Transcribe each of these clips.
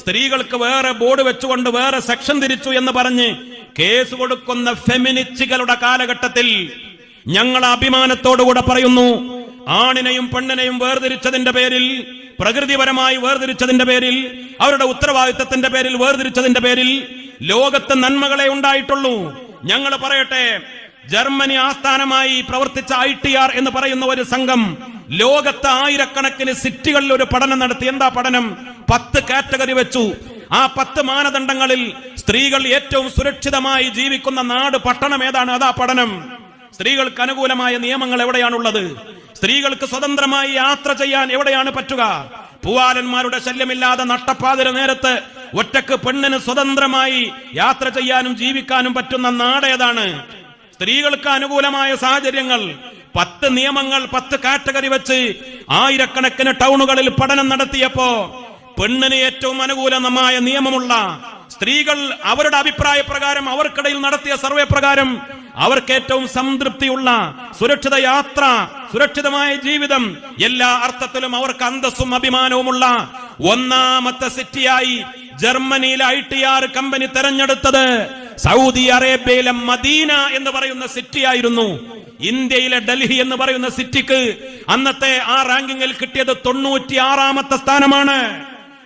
സ്ത്രീകൾക്ക് വേറെ ബോർഡ് വെച്ചുകൊണ്ട് വേറെ സെക്ഷൻ തിരിച്ചു എന്ന് പറഞ്ഞ് കേസ് കൊടുക്കുന്ന ഫെമിനിസ്റ്റുകളുടെ കാലഘട്ടത്തിൽ ഞങ്ങൾ അഭിമാനത്തോടുകൂടെ പറയുന്നു ആണിനെയും പെണ്ണിനെയും വേർതിരിച്ചതിന്റെ പേരിൽ പ്രകൃതിപരമായി വേർതിരിച്ചതിന്റെ പേരിൽ അവരുടെ ഉത്തരവാദിത്തത്തിന്റെ പേരിൽ വേർതിരിച്ചതിന്റെ പേരിൽ ലോകത്ത് നന്മകളെ ഉണ്ടായിട്ടുള്ളൂ. ഞങ്ങൾ പറയട്ടെ ജർമ്മനി ആസ്ഥാനമായി പ്രവർത്തിച്ച ഐ ടി ആർ എന്ന് പറയുന്ന ഒരു സംഘം ലോകത്ത് ആയിരക്കണക്കിന് സിറ്റികളിൽ ഒരു പഠനം നടത്തി. എന്താ പഠനം? പത്ത് കാറ്റഗറി വെച്ചു. ആ പത്ത് മാനദണ്ഡങ്ങളിൽ സ്ത്രീകൾ ഏറ്റവും സുരക്ഷിതമായി ജീവിക്കുന്ന നാട് പട്ടണം ഏതാണ്? അതാ പഠനം. സ്ത്രീകൾക്ക് അനുകൂലമായ നിയമങ്ങൾ എവിടെയാണുള്ളത്? സ്ത്രീകൾക്ക് സ്വതന്ത്രമായി യാത്ര ചെയ്യാൻ എവിടെയാണ് പറ്റുക? പൂവാലന്മാരുടെ ശല്യമില്ലാതെ നട്ടപ്പാതിര നേരത്ത് ഒറ്റയ്ക്ക് പെണ്ണിന് സ്വതന്ത്രമായി യാത്ര ചെയ്യാനും ജീവിക്കാനും പറ്റുന്ന നാട് ഏതാണ്? സ്ത്രീകൾക്ക് അനുകൂലമായ സാഹചര്യങ്ങൾ. പത്ത് നിയമങ്ങൾ പത്ത് കാറ്റഗറി വെച്ച് ആയിരക്കണക്കിന് ടൗണുകളിൽ പഠനം നടത്തിയപ്പോ പെണ്ണിന് ഏറ്റവും അനുകൂലമായ നിയമമുള്ള സ്ത്രീകൾ അവരുടെ അഭിപ്രായ പ്രകാരം അവർക്കിടയിൽ നടത്തിയ സർവേ പ്രകാരം അവർക്ക് ഏറ്റവും സംതൃപ്തിയുള്ള സുരക്ഷിത യാത്ര സുരക്ഷിതമായ ജീവിതം എല്ലാ അർത്ഥത്തിലും അവർക്ക് അന്തസ്സും അഭിമാനവുമുള്ള ഒന്നാമത്തെ സിറ്റിയായി ജർമ്മനിയിലെ ഐ ടി ആർ കമ്പനി തെരഞ്ഞെടുത്തത് സൗദി അറേബ്യയിലെ മദീന എന്ന് പറയുന്ന സിറ്റി ആയിരുന്നു ഇന്ത്യയിലെ ഡൽഹി എന്ന് പറയുന്ന സിറ്റിക്ക് അന്നത്തെ ആ റാങ്കിങ്ങിൽ കിട്ടിയത് തൊണ്ണൂറ്റി ആറാമത്തെ സ്ഥാനമാണ്.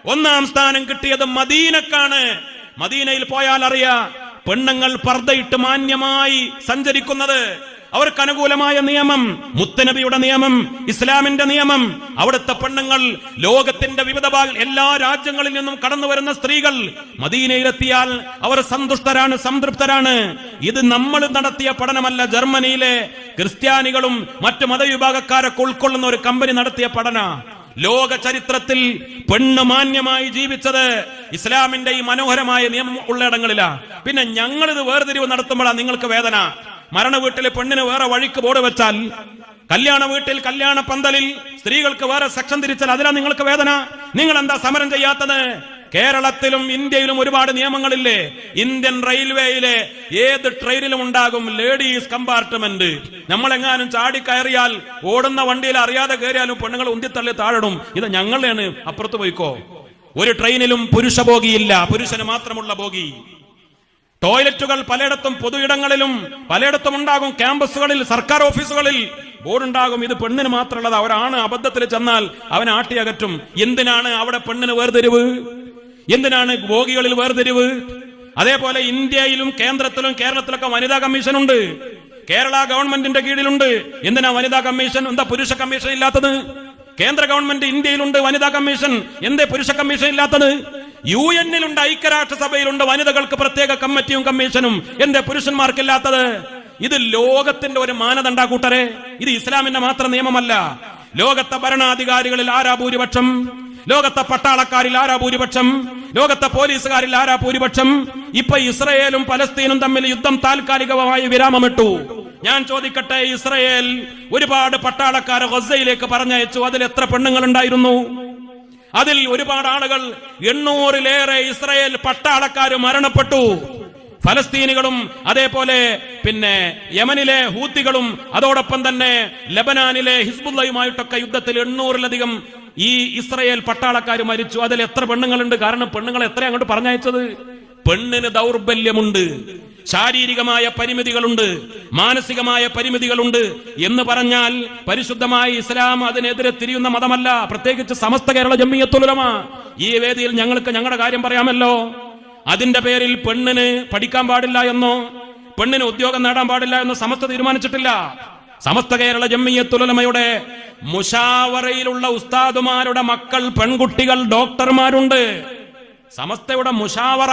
ഒന്നാം സ്ഥാനം കിട്ടിയത് മദീനക്കാണ്. മദീനയിൽ പോയാൽ അറിയാ പെണ്ണുങ്ങൾ പർദ്ദയിട്ട് മാന്യമായി സഞ്ചരിക്കുന്നത്. അവർക്ക് അനുകൂലമായ നിയമം മുത്തനബിയുടെ നിയമം ഇസ്ലാമിന്റെ നിയമം. അവിടുത്തെ പെണ്ണുങ്ങൾ ലോകത്തിന്റെ വിവിധ എല്ലാ രാജ്യങ്ങളിൽ നിന്നും കടന്നു വരുന്ന സ്ത്രീകൾ മദീനയിലെത്തിയാൽ അവർ സന്തുഷ്ടരാണ് സംതൃപ്തരാണ്. ഇത് നമ്മൾ നടത്തിയ പഠനമല്ല. ജർമ്മനിയിലെ ക്രിസ്ത്യാനികളും മറ്റു മതവിഭാഗക്കാരൊക്കെ ഉൾക്കൊള്ളുന്ന ഒരു കമ്പനി നടത്തിയ പഠന. ലോക ചരിത്രത്തിൽ പെണ്ണ് മാന്യമായി ജീവിച്ചത് ഇസ്ലാമിന്റെ ഈ മനോഹരമായ നിയമം ഉള്ളയിടങ്ങളിലാ പിന്നെ ഞങ്ങൾ ഇത് വേർതിരിവ് നടത്തുമ്പോഴാണ് നിങ്ങൾക്ക് വേദന. മരണ വീട്ടിൽ പെണ്ണിന് വേറെ വഴിക്ക് ബോർഡ് വെച്ചാൽ കല്യാണ വീട്ടിൽ കല്യാണ പന്തലിൽ സ്ത്രീകൾക്ക് വേറെ സെക്ഷൻ തിരിച്ചാൽ അതിലാ നിങ്ങൾക്ക് വേദന. നിങ്ങൾ എന്താ സമരം ചെയ്യാത്തത്? കേരളത്തിലും ഇന്ത്യയിലും ഒരുപാട് നിയമങ്ങളില്ലേ? ഇന്ത്യൻ റെയിൽവേയിലെ ഏത് ട്രെയിനിലും ഉണ്ടാകും ലേഡീസ് കമ്പാർട്ട്മെന്റ്. നമ്മൾ എങ്ങാനും ചാടി കയറിയാൽ ഓടുന്ന വണ്ടിയിൽ അറിയാതെ കയറിയാലും പെണ്ണുങ്ങൾ ഉന്തിത്തള്ളി താഴടും. ഇത് ഞങ്ങളെയാണ് അപ്പുറത്ത് പോയിക്കോ. ഒരു ട്രെയിനിലും പുരുഷ ബോഗിയില്ല പുരുഷന് മാത്രമുള്ള ബോഗി ടോയ്ലറ്റുകൾ പലയിടത്തും പൊതു ഇടങ്ങളിലും പലയിടത്തും ഉണ്ടാകും. ക്യാമ്പസുകളിൽ സർക്കാർ ഓഫീസുകളിൽ ബോർഡുണ്ടാകും. ഇത് പെണ്ണിന് മാത്രമുള്ളത്. അവരാണ് അബദ്ധത്തിൽ ചെന്നാൽ അവൻ ആട്ടിയകറ്റും. എന്തിനാണ് അവിടെ പെണ്ണിന് വേർതിരിവ്? എന്തിനാണ് ബോഗികളിൽ വേർതിരിവ്? അതേപോലെ ഇന്ത്യയിലും കേന്ദ്രത്തിലും കേരളത്തിലൊക്കെ വനിതാ കമ്മീഷൻ ഉണ്ട് കേരള ഗവൺമെന്റിന്റെ കീഴിലുണ്ട്. എന്തിനാ വനിതാ കമ്മീഷൻ? എന്താ പുരുഷ കമ്മീഷൻ ഇല്ലാത്തത്? കേന്ദ്ര ഗവൺമെന്റ് ഇന്ത്യയിലുണ്ട് വനിതാ കമ്മീഷൻ. എന്തേ പുരുഷ കമ്മീഷൻ ഇല്ലാത്തത്? യു എന്നിലുണ്ട് ഐക്യരാഷ്ട്രസഭയിലുണ്ട് വനിതകൾക്ക് പ്രത്യേക കമ്മിറ്റിയും കമ്മീഷനും. എന്തേ പുരുഷന്മാർക്കില്ലാത്തത്? ഇത് ലോകത്തിന്റെ ഒരു മാനദണ്ഡ കൂട്ടരെ. ഇത് ഇസ്ലാമിന്റെ മാത്രം നിയമമല്ല. ലോകത്തെ ഭരണാധികാരികളിൽ ആരാ ഭൂരിപക്ഷം? ലോകത്തെ പട്ടാളക്കാരിൽ ആരാ ഭൂരിപക്ഷം? ലോകത്തെ പോലീസുകാരിൽ ആരാ ഭൂരിപക്ഷം? ഇപ്പൊ ഇസ്രയേലും പലസ്തീനും തമ്മിൽ യുദ്ധം താൽക്കാലികമായി വിരാമമിട്ടു. ഞാൻ ചോദിക്കട്ടെ ഇസ്രയേൽ ഒരുപാട് പട്ടാളക്കാരെ ഗസയിലേക്ക് പറഞ്ഞയച്ചു. അതിൽ എത്ര പെണ്ണുങ്ങൾ ഉണ്ടായിരുന്നു അതിൽ ഒരുപാട് ആളുകൾ എണ്ണൂറിലേറെ ഇസ്രയേൽ പട്ടാളക്കാർ മരണപ്പെട്ടു. ഫലസ്തീനികളും അതേപോലെ പിന്നെ യമനിലെ ഹൂത്തികളും അതോടൊപ്പം തന്നെ ലബനാനിലെ ഹിസ്ബുല്ലയുമായിട്ടൊക്കെ യുദ്ധത്തിൽ എണ്ണൂറിലധികം ഈ ഇസ്രയേൽ പട്ടാളക്കാർ മരിച്ചു. അതിൽ എത്ര പെണ്ണുങ്ങളുണ്ട്? കാരണം പെണ്ണുങ്ങൾ എത്ര അങ്ങോട്ട് പറഞ്ഞയച്ചത്? പെണ്ണിന് ദൗർബല്യമുണ്ട്. ശാരീരികമായ പരിമിതികളുണ്ട്. മാനസികമായ പരിമിതികളുണ്ട്. എന്ന് പറഞ്ഞാൽ പരിശുദ്ധമായ ഇസ്ലാം അതിനെതിരെ തിരിയുന്ന മതമല്ല. പ്രത്യേകിച്ച് സമസ്ത കേരള ജമ്മിയത്തുലമ ഈ വേദിയിൽ ഞങ്ങൾക്ക് ഞങ്ങളുടെ കാര്യം പറയാമല്ലോ. അതിന്റെ പേരിൽ പെണ്ണിന് പഠിക്കാൻ പാടില്ല എന്നോ പെണ്ണിന് ഉദ്യോഗം നേടാൻ പാടില്ല എന്നോ സമസ്ത തീരുമാനിച്ചിട്ടില്ല. സമസ്ത കേരള ജമ്മിയത്തുലമയുടെ മുഷാവറയിലുള്ള ഉസ്താദുമാരുടെ മക്കൾ പെൺകുട്ടികൾ ഡോക്ടർമാരുണ്ട്. സമസ്തയുടെ മുഷാവറ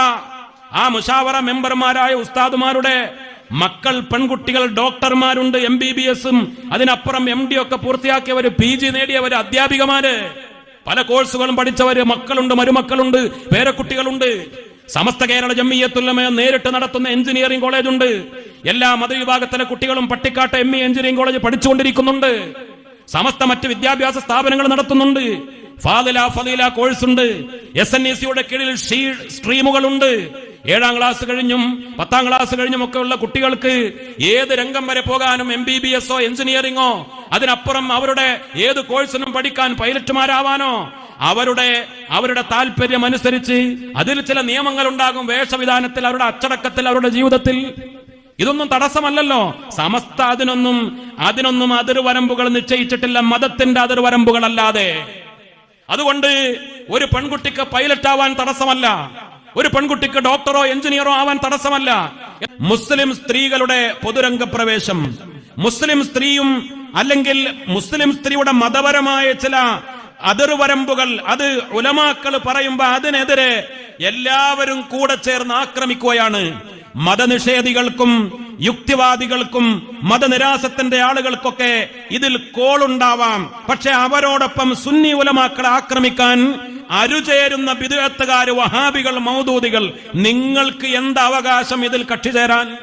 ആ മുഷാവറ മെമ്പർമാരായ ഉസ്താദുമാരുടെ മക്കൾ പെൺകുട്ടികൾ ഡോക്ടർമാരുണ്ട് എം ബി ബി എസും അതിനപ്പുറം എം ഡി ഒക്കെ പൂർത്തിയാക്കിയവര് പി ജി നേടിയവര് അധ്യാപികമാര്. പല കോഴ്സുകളും പഠിച്ചവര് മക്കളുണ്ട് മരുമക്കളുണ്ട് പേരക്കുട്ടികളുണ്ട്. സമസ്ത കേരള ജമ്മിയത്തുല്ലമ നേരിട്ട് നടത്തുന്ന എഞ്ചിനീയറിംഗ് കോളേജ് ഉണ്ട് എല്ലാ മതവിഭാഗത്തിലെ കുട്ടികളും പട്ടിക്കാട്ട് എം ഇ എഞ്ചിനീയറിംഗ് കോളേജ് പഠിച്ചുകൊണ്ടിരിക്കുന്നുണ്ട്. സമസ്ത മറ്റ് വിദ്യാഭ്യാസ സ്ഥാപനങ്ങൾ നടത്തുന്നുണ്ട്. ഫാദില ഫലീല കോഴ്സ് ഉണ്ട്. എസ് എൻ ഇ സിയുടെ കീഴിൽ സ്ട്രീമുകളുണ്ട് ഏഴാം ക്ലാസ് കഴിഞ്ഞും പത്താം ക്ലാസ് കഴിഞ്ഞും ഒക്കെ ഉള്ള കുട്ടികൾക്ക് ഏത് രംഗം വരെ പോകാനും എം ബി ബി എസോ എഞ്ചിനീയറിംഗോ അതിനപ്പുറം അവരുടെ ഏത് കോഴ്സിനും പഠിക്കാൻ പൈലറ്റുമാരാവാനോ അവരുടെ അവരുടെ താല്പര്യം അനുസരിച്ച് അതിൽ ചില നിയമങ്ങൾ ഉണ്ടാകും വേഷവിധാനത്തിൽ അവരുടെ അച്ചടക്കത്തിൽ അവരുടെ ജീവിതത്തിൽ. ഇതൊന്നും തടസ്സമല്ലല്ലോ. സമസ്ത അതിനൊന്നും അതിനൊന്നും അതിർവരമ്പുകൾ നിശ്ചയിച്ചിട്ടില്ല. മതത്തിന്റെ അതിർവരമ്പുകളല്ലാതെ അതുകൊണ്ട് ഒരു പെൺകുട്ടിക്ക് പൈലറ്റ് ആവാൻ തടസ്സമല്ല. ഒരു പെൺകുട്ടിക്ക് ഡോക്ടറോ എഞ്ചിനീയറോ ആവാൻ തടസ്സമല്ല. മുസ്ലിം സ്ത്രീകളുടെ പൊതുരംഗ പ്രവേശം മുസ്ലിം സ്ത്രീയും അല്ലെങ്കിൽ മുസ്ലിം സ്ത്രീയുടെ മതപരമായ ചില അതിർവരമ്പുകൾ അത് ഉലമാക്കൾ പറയുമ്പോ അതിനെതിരെ എല്ലാവരും കൂടെ ചേർന്ന് ആക്രമിക്കുകയാണ്. മതനിഷേധികൾക്കും യുക്തിവാദികൾക്കും മതനിരാസത്തിന്റെ ആളുകൾക്കൊക്കെ ഇതിൽ കോളുണ്ടാവാം. പക്ഷെ അവരോടൊപ്പം സുന്നി ഉലമാക്കളെ ആക്രമിക്കാൻ അരുചേരുന്ന വിദഗ്ധക്കാര് വഹാബികൾ മൗദൂദികൾ നിങ്ങൾക്ക് എന്ത് അവകാശം ഇതിൽ കക്ഷി ചേരാൻ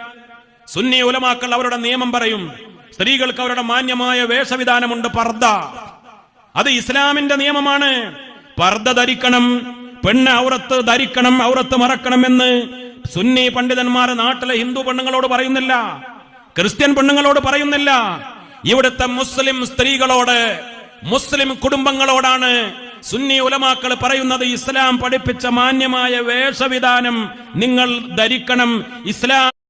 സുന്നി ഉലമാക്കൾ അവരുടെ നിയമം പറയും. സ്ത്രീകൾക്ക് അവരുടെ മാന്യമായ വേഷവിധാനമുണ്ട് പർദ്ദ. അത് ഇസ്ലാമിന്റെ നിയമമാണ്. പർദ്ദ ധരിക്കണം പെണ്ണ് ഔറത്ത് ധരിക്കണം ഔറത്ത് മറക്കണം എന്ന് സുന്നി പണ്ഡിതന്മാർ നാട്ടിലെ ഹിന്ദു പെണ്ണുങ്ങളോട് പറയുന്നില്ല ക്രിസ്ത്യൻ പെണ്ണുങ്ങളോട് പറയുന്നില്ല. ഇവിടുത്തെ മുസ്ലിം സ്ത്രീകളോട് മുസ്ലിം കുടുംബങ്ങളോടാണ് സുന്നി ഉലമാക്കൾ പറയുന്നത് ഇസ്ലാം പഠിപ്പിച്ച മാന്യമായ വേഷവിധാനം നിങ്ങൾ ധരിക്കണം ഇസ്ലാം